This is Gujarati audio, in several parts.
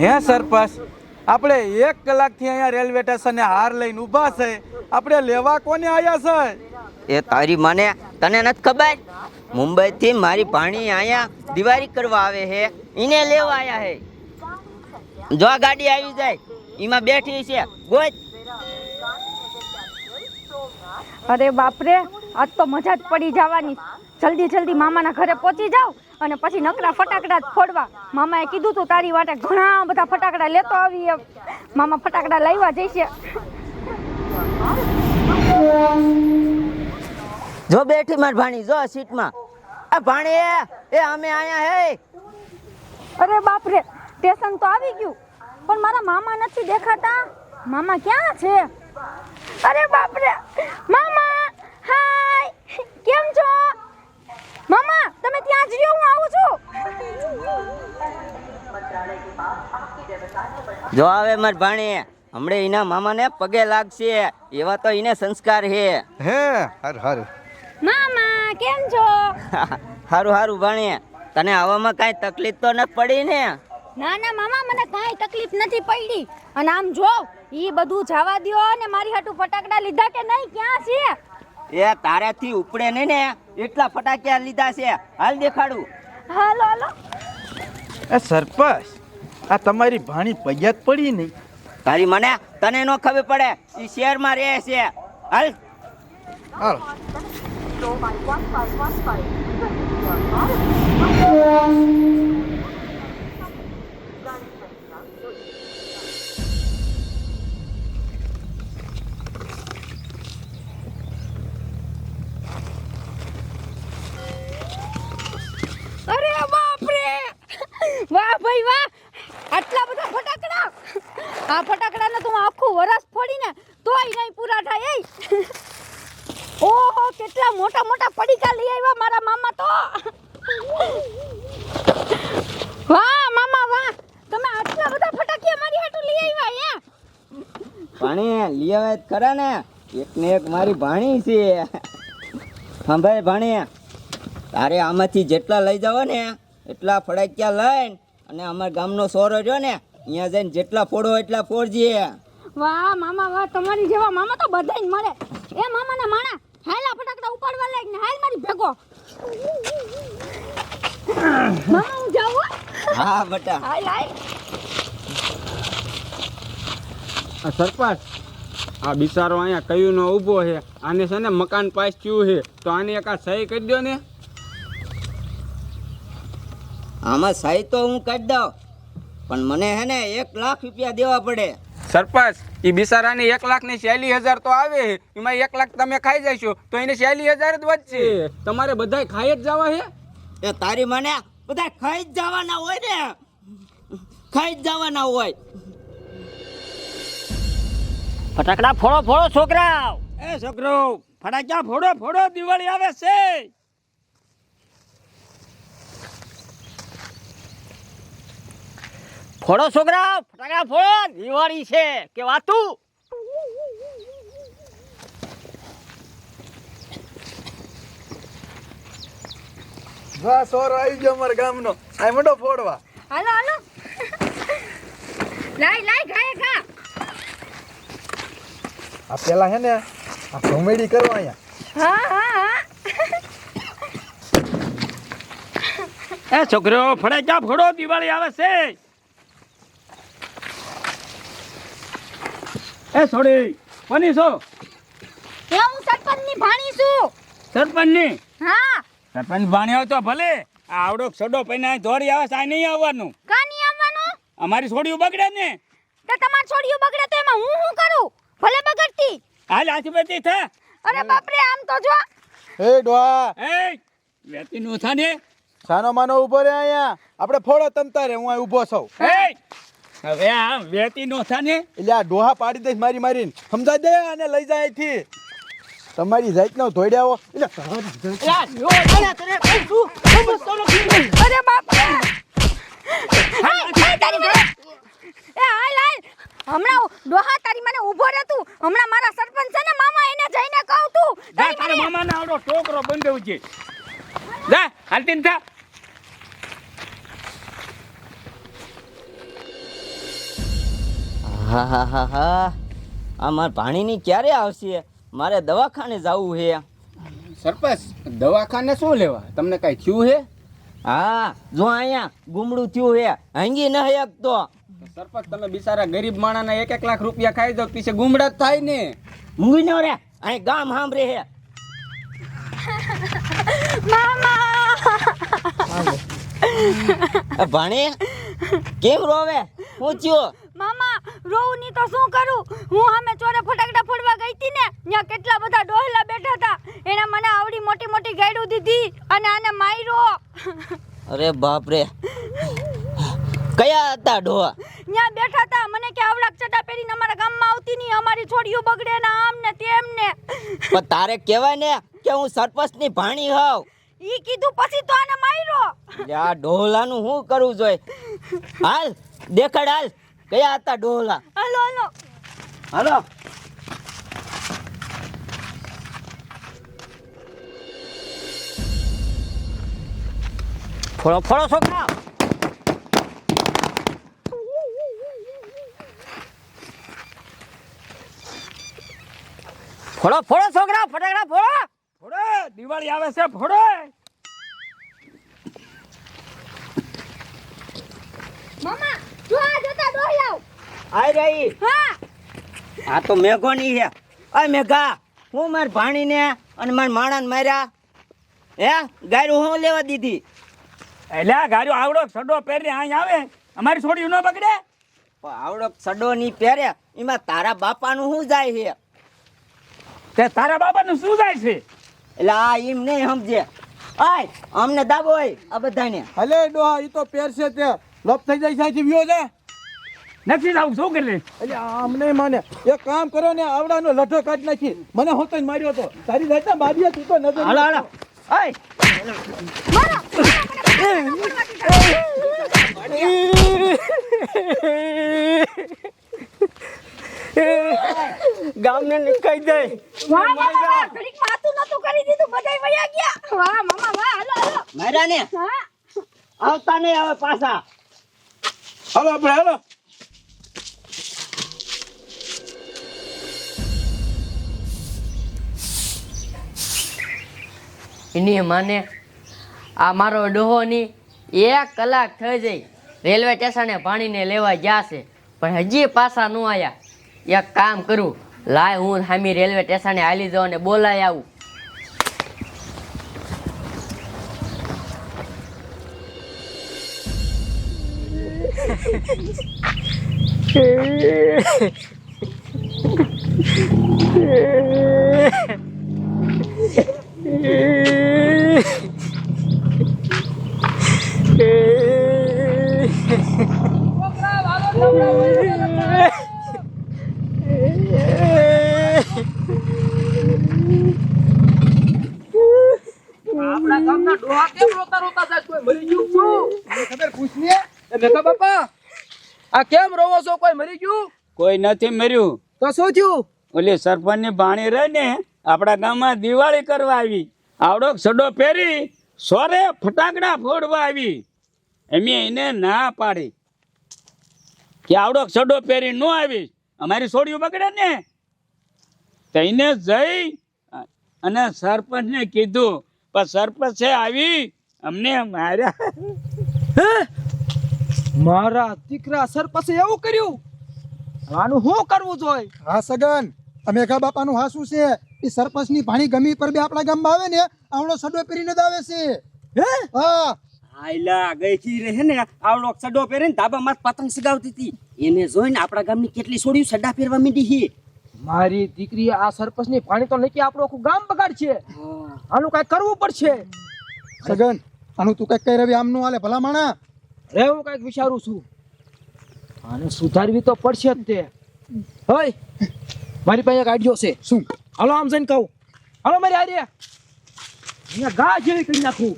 હે સરપંચ, આપણે એક કલાકથી અહીંયા રેલવે સ્ટેશને હાર લઈને ઊભા છે. આપણે લેવા કોને આવ્યા છે? એ તારી મને, તને નથી ખબર? મુંબઈ થી મારી ભાણી અહીંયા દિવાળી કરવા આવે છે. એને લેવા આવ્યા હે જો ગાડી આવી જાય એમાં બેઠી છે. ગોત અરે બાપરે આજ તો મજા જ પડી જવાની. જલ્દી જલ્દી મામાના ઘરે પહોંચી જાવ અને પછી નકરા ફટાકડા જ ફોડવા. મામાએ કીધું તું તારી માટે ઘણા બધા ફટાકડા લેતો આવી મામા ફટાકડા લાવ્યા જઈશે. જો બેઠી માર ભાણી જો સીટમાં. આ ભાણી એ અમે આયા હે. અરે બાપરે સ્ટેશન તો આવી ગયું. પણ મારા મામા નથી દેખાતા. મામા ક્યાં છે? અરે બાપરે. મામા હાય. કેમ છો? મામા તમે ત્યાં જ રહ્યો હું આવું છું. જો આવે મારી ભાણી. હમણે એના મામાને પગે લાગશે. એવા તો એને સંસ્કાર હે હે હર હર. મામા કેમ છો? હારું હારું ભાણી. તને આવામાં કાંઈ તકલીફ તો ન પડી ને? ના ના મામા મને કાંઈ તકલીફ નથી પડી. અને આમ જો ઈ બધું જવા દયો અને મારી હાટુ ફટાકડા લીધા કે નહીં ક્યાં છે? એ તારાથી ઉપડે નહીં ને એટલા ફટાક્યા લીધા છે. હાલ દેખાડું. હાલો હાલો. એ સરપંચ આ તમારી ભાણી પૈયાત પડી નહીં. તારી મને તને નો ખબર પડે ઈ શહેરમાં રહે છે. હાલ. હાલ. Oh, my 1515. આ ફટાકડાને તો આખું વરસ ફોડીને તોય નહીં પૂરા થાય એ ઓહો, કેટલા મોટા મોટા પડીકા લઈ આવ્યા મારા મામા તો. વાહ, મામા, વાહ. તમે આટલા બધા ફટાકિયા મારી હાટુ લઈ આવ્યા હે ભાણી, લઈ આવે ખરા ને. એક ને એક મારી ભાણી છે. હા ભાઈ ભાણી, તારે આમાંથી જેટલા લઈ જાવ ને એટલા ફટાકિયા લઈને અને અમારા ગામનો સોરો રહ્યો ને અહીંયા જઈને જેટલા ફોડો એટલા ફોડજે. વાહ મામા વાહ તમારી જેવા મામા તો બધાય મળે. એ મામાના માણા હાલા ફટાકડા ઉપાડવા લાગ ને હાલ મારી ભેગો. મામા હું જાઉં હા? બટા. હાલ હાલ. આ સરપંચ આ બિચારો અહીંયા કયું નો ઊભો છે. આને છે ને મકાન પાસ થયું છે. તો આને એક આ સહી કરી દો ને. આમાં સહી તો હું કરી દઉં. પણ મને હે ને એક લાખ રૂપિયા દેવા પડે. સરપંચ એ બિસારાની એક લાખની ચાલીસ હજાર તો આવે. એમાં એક લાખ તમે ખાઈ જશો તો એને ચાલીસ હજાર જ વધશે. તમારે બધા ખાઈ જ જવા છે એ તારી મને બધા ખાઈ જ જવાના હોય ને. ખાઈ જ જવાના હોય. ફટાકડા ફોડો ફોડો છોકરા એ છોકરો ફટાકડા ફોડો ફોડો દિવાળી આવે છે. ફોડો છોકરા ફટાકડા ફોડો દિવાળી છે. કે વાતું? વાહ સોરો આવી ગયો અમારા ગામનો. આય મોટો ફોડવા. હાલો હાલો. લાઈ લાઈ ખાય ખા આ પેલા હે ને આ કોમેડી કરવા અહીંયા. હા હા હા. એ છોકરો ફટાક્યા ફોડો દિવાળી આવે છે. એ છોડી કોની છો? એ હું સરપંચની ભાણી છું. સરપંચની? હા. સરપંચ ભાણી આવતો ભલે. આ આવડો સડો પૈના દોડી આવે છે નહીં આવવાનું. કાની આવવાનું? અમારી છોડીઓ બગડે ને. તો તમાર છોડીઓ બગડે તો એમાં હું શું કરું? ભલે બગડતી. હાલ હાથી બેતી થા. અરે બાપરે આમ તો જો. એ ડોહા. એ વેતી નું થા ને સાનો માનો ઊભો રે અહીંયા. આપણે ફોડો તમતારે હું અહીં ઊભો છું. એ હવે આ વેતી નો થા ને. એટલે આ ડોહા પાડી દઈશ મારી મારીને. સમજા દે અને લઈ જાય અહીંથી. તમારી જાત નો જાત- અરે બાપ હમણાં ડોહા તારી મને ઊભો રહે તું. હમણાં મારા સરપંચ છે ને મામા એને જઈને કહું જા તારા મામાને આવડો ટોકરો બંધાવ છે. જા હાલતી થા. હા હા હા હા. આ મારા પાણીની ક્યારે આવશે? મારે દવાખાને જવું છે સરપંચ દવાખાને શું લેવા? તમને કઈ થયું હે? હા જો અહીંયા ગુમડું થયું છે હંગી ન એક તો. સરપંચ તમે બિચારા ગરીબ માણાના એક એક લાખ રૂપિયા ખાઈ દો પીછે ગુમડા જ થાય ને. મૂંગી ન રે અહીં ગામ સાંભળે હે. મામા! ભાણી કેમ રોવે હું થયું મામા રોવું ની તો શું કરું? હું સામે ચોરે ફટાકડા ફોડવા ગઈ હતી ને ત્યાં કેટલા બધા ડોહલા બેઠા હતા. એણે મને આવડી મોટી મોટી ગાયડું દીધી અને આને માર્યો. અરે બાપ રે કયા હતા ડોહા? ત્યાં બેઠા હતા. મને કે આવડા ચટા પહેરીને અમારા ગામમાં આવતી નહીં અમારી છોડીઓ બગડે ને આમ ને તેમ ને પણ તારે કહેવાય ને કે હું સરપંચની ભાણી હોઉં. ઈ કીધું પછી તો આને માર્યો. આ ડોહલાનું શું કરવું જોઈએ હાલ દેખાડ હાલ. કયા હતા ડોલા હાલો હાલો. હાલો. ફોડો ફોડો છોકરા. ફોડો ફોડો છોકરા ફટાકડા ફોડો. ફોડો દિવાળી આવે છે ફોડો. મામા જો આ જોતા ડોહલાવ આઈ રહી હા. આ તો મેઘોની છે. આ મેઘા હું માર ભાણીને અને માર માણાને માર્યા. હે ગાયરું હું લેવા દીધી? એટલે ગાડીઓ આવડો સડો પહેરીને અહીં આવે? અમારી છોડી ન બગડે? પણ આવડો સડો ની પહેરે એમાં તારા બાપાનું શું જાય છે? તે તારા બાપાનું શું જાય છે? એટલે આ એમ નહીં સમજે. આય અમને દાબો હોય આ બધાને. હલે ડોહા એ તો પહેરશે તે. લપ થઈ જાય સાચી વ્યો છે. નથી આવું શું કરી? એટલે આમ નહીં માને. એક કામ કરો ને આવડાનો લઠો કાઢ નાખી. મને હું જ માર્યો તો. તારી જાતના માર્યો તું તો નજર હાલો હાલો. આય. ગામને નીકળી જાય વાહ મામા ઘડીક વાતું નતું કરી દીધું. બધાય વયા ગયા. વાહ મામા વાહ હાલો હાલો. માર્યા ને આવતા નહીં હવે પાછા. હાલો આપણે હાલો. એની માને આ મારો ડોહો ની એક કલાક થઈ જઈ રેલવે સ્ટેશને પાણીને લેવા ગયા છે. પણ હજી પાછા ન આયા. એક કામ કરું લાય હું હામી રેલવે સ્ટેશને હાલી જાઉં ને બોલાય આવું ખબર પૂછને એ મેકા બાપા. આ કેમ રોવો છો? કોઈ મરી ગયું? કોઈ નથી મર્યું. તો શું થયું? ઓલી સરપંચની ભાણી રહે ને આપણા ગામમાં દિવાળી કરવા આવી. આવડો સડો પહેરી સોરે ફટાકડા ફોડવા આવી. એમ એને ના પાડી. કે આવડો સડો પહેરી ન આવી. અમારી સોડિયું બગડે ને. તઈને જઈ અને સરપંચને કીધું પણ સરપંચે આવી. અમને માર્યા. મારા દીકરા સરપંચે એવું કર્યું? આનું શું કરવું જોઈએ? હા સગન. અમે ઘા બાપાનું હાસું છે? એ સરપંચની પાણી ગમી પર બે આપણા ગામમાં આવે ને આવડો સડો પહેરીને જ આવે છે. હે? હા. આયલા ગઈથી રહે ને આવડો સડો પહેરીને ધાબામાં પતંગ સગાવતી હતી. એને જોઈને આપણા ગામની કેટલી છોડ્યું સડા પહેરવા માંડી હી મારી દીકરી આ સરપંચની પાણી તો નક્કી આપણો આખું ગામ બગાડ છે આનું કઈ કરવું પડશે. સગન આનું તું કંઈક કઈ રવિ આમ નું હાલે ભલા માણા રે હું કંઈક વિચારું છું. આને સુધારવી તો પડશે જ તે. હોય મારી પાસે ગાડીઓ છે. શું? હાલો આમ જઈને કહું. હાલો મારી આરે અહીંયા ગા જેવી કરી નાખું.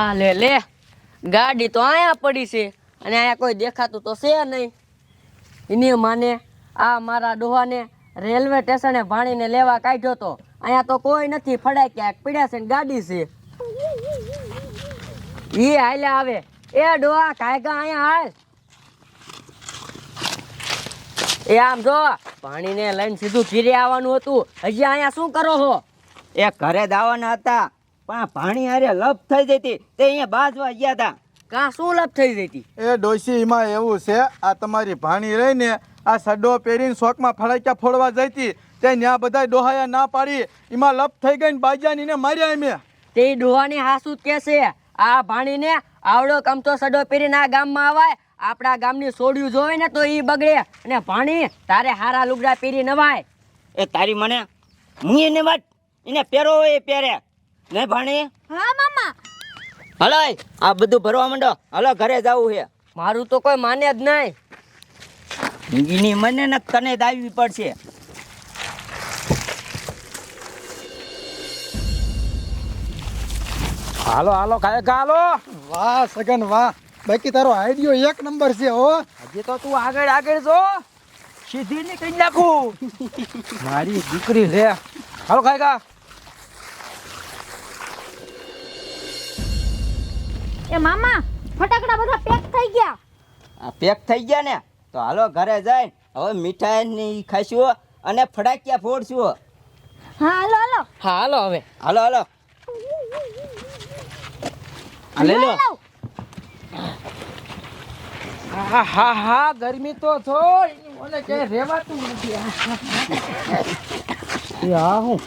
આ લે લે. ગાડી તો અહીંયા પડી છે અને અહીંયા કોઈ દેખાતું તો છે નહીં. એની માને આ મારા ડોહાને રેલવે સ્ટેશને ભાણીને લેવા કાઢ્યો તો અહીંયા તો કોઈ નથી ફડાય ક્યાંક પીડ્યા છે ને ગાડી છે. ઈ હાલ્યા આવે. એ ડોહા કાયગા અહીંયા હાલ. એ આમ જો પાણીને લઈને સીધું ઘીરે આવવાનું હતું. હજી અહીંયા શું કરો છો? એ ઘરે દાવાના હતા પણ પાણી હારે લપ થઈ જતી. તે અહીંયા બાજવા ગયા હતા કાં શું લપ થઈ જતી? એ ડોશી એમાં એવું છે આ તમારી ભાણી રહીને આ સડો પહેરીને શોખમાં ફળાક્યા ફોડવા જઈતી. તે ન્યા બધા ડોહાયા ના પાડી. એમાં લપ થઈ ગઈ ને બાજાની ને માર્યા એમ. તે ડોહાની હાસુ કે છે આ ભાણીને આવડો કમતો સડો પહેરીને આ ગામમાં આવાય. આપણા ગામની સોડિયું જોવે ને તો એ બગડે. અને ભાણી તારે હારા લુગડા પહેરી નવાય. એ તારી મને હું એને વાત એને પહેરો એ પહેરે. ને ભાણી? હા મામા. હલો આ બધું ભરવા માંડો. હલો ઘરે જવું છે. મારું તો કોઈ માને જ નહીં. એની મને ને તને દાવી પડશે. હાલો હાલો કાય હાલો. વાહ સગન વાહ. બાકી તારો આઈડિયો એક નંબર છે હો. હજી તો તું આગળ આગળ જો. સીધી નીકળી નાખું. મારી દીકરી લે હાલો કાયગા એ મામા ફટાકડા બધા પેક થઈ ગયા. આ પેક થઈ ગયા ને? તો હાલો ઘરે જઈને હવે મીઠાઈ ને ખાઈશું અને ફટાકિયા ફોડશું. હા હાલો હાલો. હા હાલો હવે. હાલો હાલો. લઈ લો. હા હા હા ગરમી તો થોડી મને કે રેવાતું નથી. હા હું?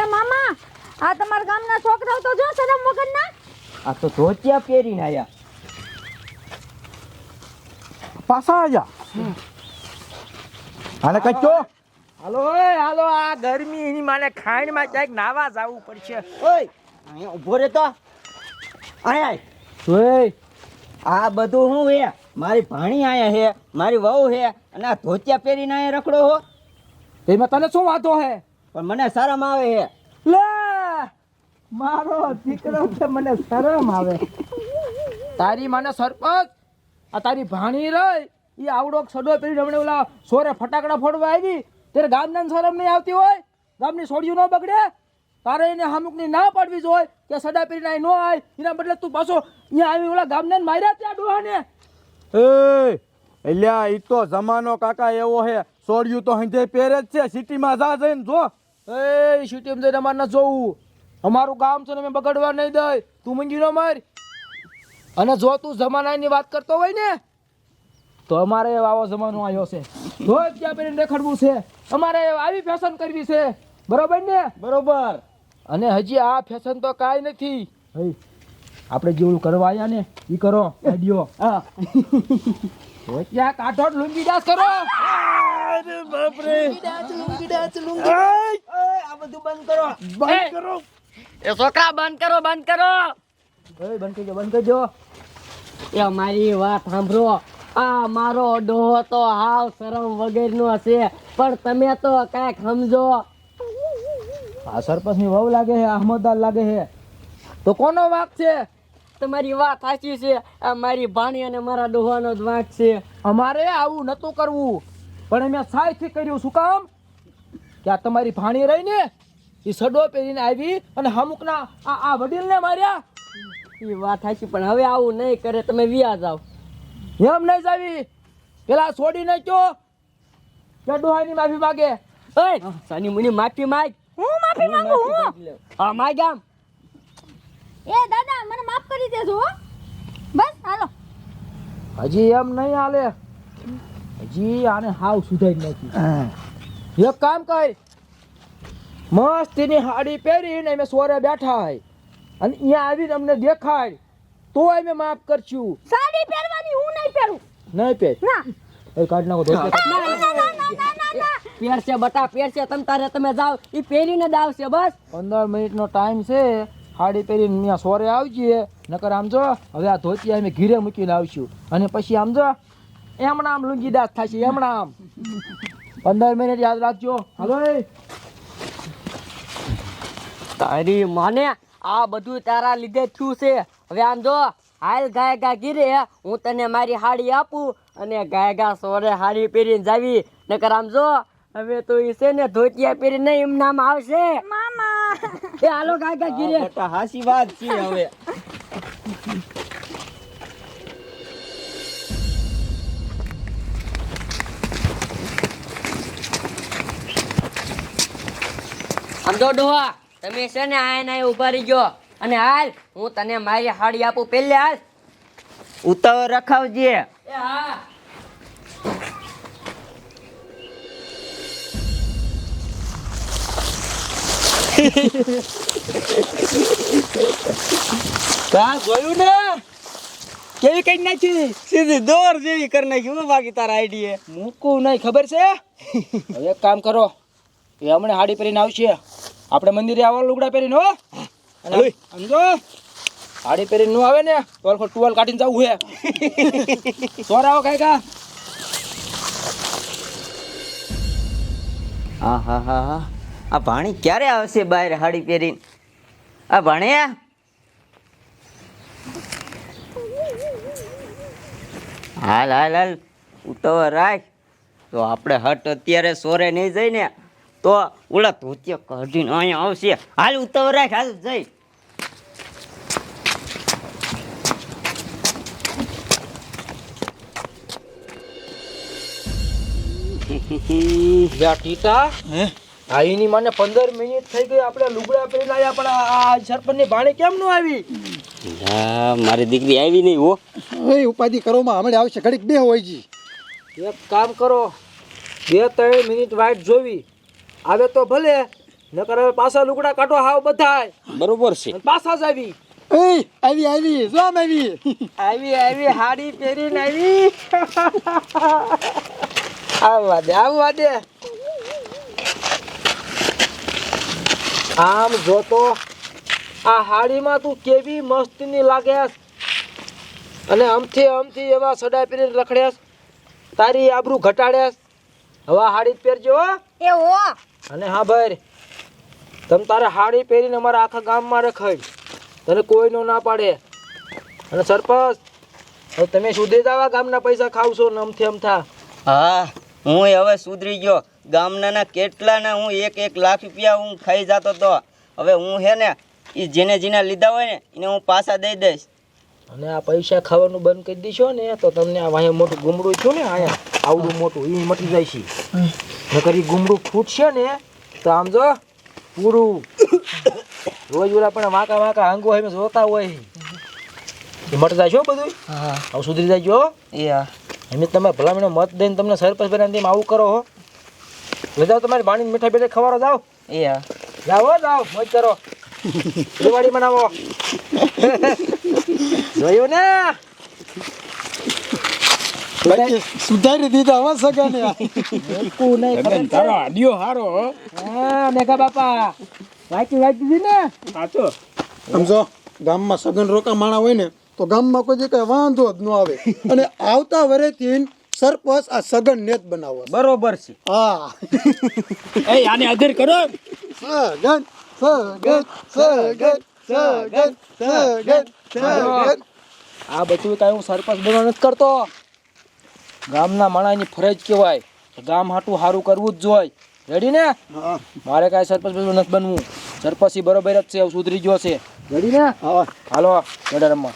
એ મામા આ તમારા ગામના છોકરાઓ તો જો શરમ વગરના આ તો ધોતિયા પહેરીને આયા. પાછા આજા અને કચ્ચો હાલો એ હાલો આ ગરમી એની માને ખાઈણમાં ક્યાંક નાવા જવું પડશે. ઓય અહીંયા ઊભો રે તો. આય આય. ઓય. આ બધું હું હે? મારી ભાણી આયા હે મારી વહુ હે અને આ ધોતિયા પહેરીને આયા રખડો હો. એમાં તને શું વાંધો હે? પણ મને શરમ આવે હે. લે! મારો દીકરો છે મને શરમ આવે. તારી માને સરપંચ આ તારી ભાણી રહી એ આવડો સડો પહેરી હમણે ઓલા સોરે ફટાકડા ફોડવા આવી ત્યારે ગામના શરમ નહીં આવતી હોય? ગામની સોડિયું ન બગડે? તારે એને હમુકની ના પાડવી જોઈએ કે સડા પહેરીને અહીં ન આય એના બદલે તું પાછો અહીંયા આવી ઓલા ગામને માર્યા ત્યાં ડોહાને? એ એલ્યા એ તો જમાનો કાકા એવો હે સોડિયું તો હંધે પહેરે જ છે સિટીમાં જા જઈને જો. એ સિટીમાં જઈને અમારે ન જોવું. અમારું ગામ છે ને અમે બગડવા નહીં દઈ. તું મંજી ન માર. અને જો તું જમાનાની વાત કરતો હોય ને તો અમારે આવો જમાનો આવ્યો છે. રોજ ત્યાં પહેરીને દેખાડવું છે અમારે આવી ફેશન કરવી છે. બરોબર ને? બરોબર. અને હજી આ ફેશન તો કાંઈ નથી. આપણે જેવું કરવા આવ્યા ને એ કરો આઈડિયો. હા. ત્યાં કાઢો લુંગી ડાસ કરો. અરે બાપ રે લુંગી ડાસ લુંગી આ બધું બંધ કરો. બંધ કરો. એ છોકરા બંધ કરો બંધ કરો. એ બંધ કરજો બંધ કરજો. એ મારી વાત સાંભળો. આ મારો ડોહો તો હાવ શરમ વગેરેનો છે પણ તમે તો કાંઈક સમજો. આ સરપંચની વહુ લાગે છે અહમદદાર લાગે છે. તો કોનો વાક છે? તમારી વાત સાચી છે. આ મારી ભાણી અને મારા ડોહાનો જ વાંક છે. અમારે આવું નતું કરવું. પણ અમે સાયથી કર્યું. શું કામ? કે આ તમારી ભાણી રહી ને એ સડો પહેરીને આવી અને અમુકના આ આ વડીલને માર્યા? એ વાત સાચી પણ હવે આવું નહીં કરે તમે વ્યા જાવ એમ નહીં જાવી પેલા છોડી નાખ્યો કે ડોહાની માફી માગે? ઓય સાની મુની માફી માંગ. હું માફી માંગુ હું? હા માગ આમ. એ દાદા મને માફ કરી દેજો હો. બસ હાલો. હજી એમ નહીં હાલે. હજી આને હાવ સુધારી નાખી. એક કામ કર. મસ્તીની હાડી પહેરીને અમે સોરે બેઠા હોય અને અહીંયા આવીને અમને દેખાડ તો અમે માફ કરશું. સાડી પહેરવાની હું નહીં પહેરું. નહીં પહેર. ના. એ કાઢ નાખો ધોતી કાઢ. ના ના ના ના ના ના. પહેરશે બટા પહેરશે તમ તારે તમે જાઓ. એ પહેરીને જ આવશે બસ. પંદર મિનિટનો ટાઈમ છે. હાડી પહેરીને અહીંયા સોરે આવજે. નકર આમ જો હવે આ ધોતી અમે ઘીરે મૂકીને આવશું. અને પછી આમ જો એમણા આમ લુંગી દાસ થશે એમણા આમ. પંદર મિનિટ યાદ રાખજો. હાલો. તારી માને આ બધું તારા લીધે થયું છે. હવે આમ જો હાલ ગાય ગા ગીરે હું તને મારી હાડી આપું અને ગાય ગા સોરે હાડી પહેરીને જાવી. નકર આમ જો હવે તો ઈ છે ને ધોતિયા પહેરીને એમ નામ આવશે. મામા. એ હાલો ગાય ગા ગીરે. બેટા હાસી વાત છે હવે. આમ જો ડોહા તમે છે ને આ ના ઊભા રહી ગયો અને હાલ હું તને મારી હાડી આપું. પહેલે હાલ. ઉતાવળ રખાવજે. એ હા. કા જોયું ને? કેવી કઈ નાખી? સીધી દોર જેવી કરી નાખી હું બાકી તારા આઈડીએ. મૂકવું નહીં ખબર છે? હવે એક કામ કરો. એ હમણાં હાડી પહેરીને આવશે. આપણે મંદિરે આવવા લુગડા પહેરીને હો. અને સમજો. હાડી પહેરીને નું આવે ને તો આખો ટુવાલ કાઢીને જવું હે. સોર આવો કાંઈ કા આ હા હા હા. આ ભાણી ક્યારે આવશે બહાર હાડી પહેરીને? આ ભાણ્યા હાલ હાલ હાલ. ઉતાવળ રાખ. તો આપણે હટ અત્યારે સોરે નહીં જઈ ને તો ઓલા ધોતિયા કાઢીને અહીંયા આવશે. હાલ ઉતાવળ રાખ હાલ જઈ. યા ટીટા. હા? મને પંદર મિનિટ થઈ ગઈ આપણે લુગડા આવ્યા પણ આ- સરપંચની ભાણી કેમ નું આવી? હા મારી દીકરી આવી નહીં હો. એ ઉપાધિ કરોમાં હમણાં આવશે ઘડીક બે હોય જી. એક કામ કરો બે ત્રણ મિનિટ વાટ જોવી. આવે તો ભલે નકર હવે પાછા લુગડા કાઢો હાવ બધાય. બરોબર છે. પાછા જ આવી. એ આવી આવી જો આમ આવી આવી આવી હાડી પહેરીને આવી. આવવા દે આવવા દે આમ જોતો આ હાડીમાં તું કેવી મસ્તીની લાગેસ? અને અમથી અમથી એવા સડા પહેરીને રખડેસ? તારી આબરૂ ઘટાડ્યાસ હવા હાડી પહેરજો હો. એ ઓ અને હા ભાઈ તમ તારે હાડી પહેરીને અમારા આખા ગામમાં રખાય. તને કોઈનો ના પાડે. અને સરપંચ હવે તમે સુધી જવા ગામના પૈસા ખાવશો ને અમથી અમથા. હા હું હવે સુધરી ગયો. ગામનાના કેટલાના હું એક એક લાખ રૂપિયા હું ખાઈ જતો તો. હવે હું હે ને એ જેને જેને લીધા હોય ને એને હું પાછા દઈ દઈશ. અને આ પૈસા ખાવાનું બંધ કરી દીશો ને તો તમને આ વાંહે મોટું ગુમડું છું ને અહીંયા. આવડું મોટું એ મટી જાય છે. નકર ગુમડું ફૂટશે ને તો આમ જો પૂરું. રોજ ઓલા પણ વાંકા વાંકા આંગો હોય જોતા હોય. મટ જાય છો બધું હા સુધરી જાય જો. એ એમ તમે ભલામણો મત દઈને તમને સરપંચ બનાવીને તેમ આવું કરો હો. લઈ જાઓ તમારી બાણી મીઠાઈ બેઠે ખવારો જાઓ. એ જાઓ હો, જાઓ મોજ કરો. દિવાળી મનાવો જોયું ને? બાકી સુધારી દીધા હવે સગા ને મૂકવું નહીં ખબર તારો આડિયો હારો હા. મેઘા બાપા વાંચી વાંચી દીધી ને? સાચો સમજો ગામમાં સગન રોકા માણા હોય ને તો ગામમાં કોઈ કઈ વાંધો જ ન આવે. અને આવતા વરેથી સરપંચ આ સગન નેત બનાવો બરોબર છે. હા. એ આને અધર કરો. સગન સગન સગન સગન સગન સગન આ બધું કાંઈ હું સરપંચ બનવા નથી કરતો. ગામના માણાની ફરજ કહેવાય ગામ હાટું સારું કરવું જ જોઈએ રેડી ને? મારે કાંઈ સરપંચ નથી બનવું. સરપંચી બરોબર જ છે સુધરી ગયો છે. રેડી ને? હા. હાલો રમવા.